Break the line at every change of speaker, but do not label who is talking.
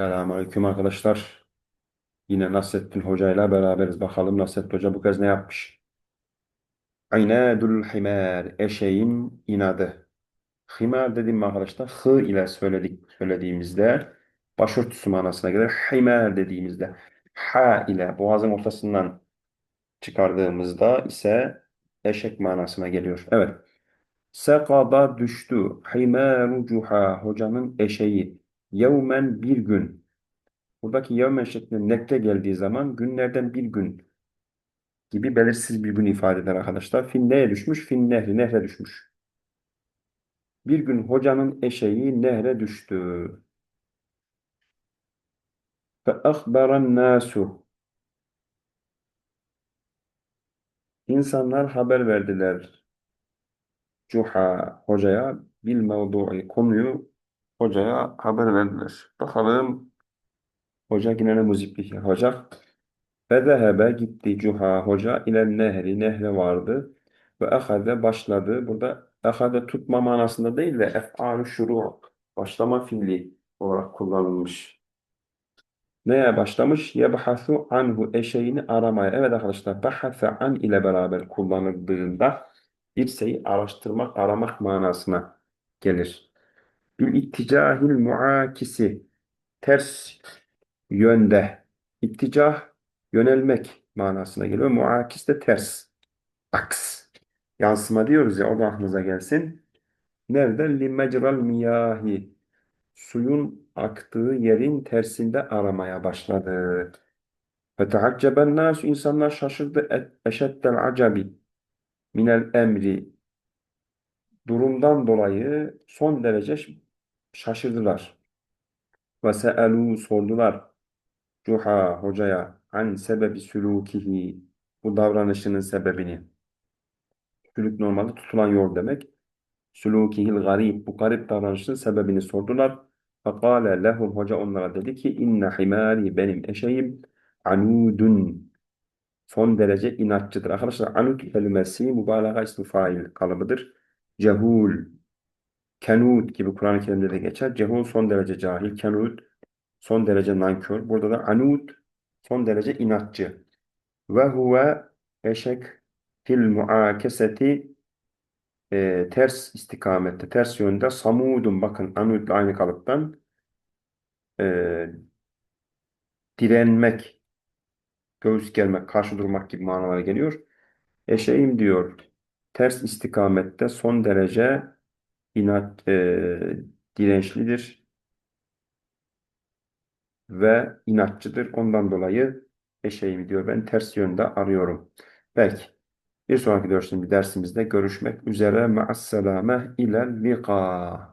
Selamünaleyküm arkadaşlar. Yine Nasrettin Hoca ile beraberiz. Bakalım Nasrettin Hoca bu kez ne yapmış? İnadul himar. Eşeğin inadı. Himar dediğim arkadaşlar hı ile söyledik, söylediğimizde başörtüsü manasına gelir. Himar dediğimizde ha ile boğazın ortasından çıkardığımızda ise eşek manasına geliyor. Evet. Sekada düştü. Himaru cuha. Hocanın eşeği. Yevmen bir gün. Buradaki yevmen şeklinde nekte geldiği zaman günlerden bir gün gibi belirsiz bir gün ifade eder arkadaşlar. Fin neye düşmüş? Fin nehri, nehre düşmüş. Bir gün hocanın eşeği nehre düştü. Ahbaran nasu. İnsanlar haber verdiler. Cuha hocaya bil mevdu'i konuyu hocaya haber verdiler. Bakalım hoca yine ne muziplik yapacak. Fezehebe gitti Cuha hoca ile nehri nehre vardı ve ehade başladı. Burada ehade tutma manasında değil de ef'al şuru başlama fiili olarak kullanılmış. Neye başlamış? Yebhasu anhu eşeğini aramaya. Evet arkadaşlar bahase an ile beraber kullanıldığında bir şeyi araştırmak, aramak manasına gelir. Bil itticahil muakisi ters yönde. İtticah yönelmek manasına geliyor. Muakis de ters. Aks. Yansıma diyoruz ya o da aklınıza gelsin. Nerede? Limecral miyahi. Suyun aktığı yerin tersinde aramaya başladı. Feteacceben nasu insanlar şaşırdı. Eşeddel acabi minel emri. Durumdan dolayı son derece şaşırdılar. Ve se'elû sordular. Cuha hocaya an sebebi sülûkihi bu davranışının sebebini. Sülük normalde tutulan yol demek. Sülûkihil garib bu garip davranışının sebebini sordular. Fekâle lehum hoca onlara dedi ki inne himâri benim eşeğim anudun son derece inatçıdır. Arkadaşlar anud kelimesi mübalağa ismi fail kalıbıdır. Cehul, kenud gibi Kur'an-ı Kerim'de de geçer. Cehul son derece cahil, kenud son derece nankör. Burada da anud son derece inatçı. Ve huve eşek fil muakeseti e, ters istikamette, ters yönde samudun bakın anudla aynı kalıptan e, direnmek, göğüs germek, karşı durmak gibi manalara geliyor. Eşeğim diyor ters istikamette son derece inat e, dirençlidir ve inatçıdır. Ondan dolayı eşeğim diyor ben ters yönde arıyorum. Belki bir sonraki dersimizde görüşmek üzere. Ma'asselame ilel liqa.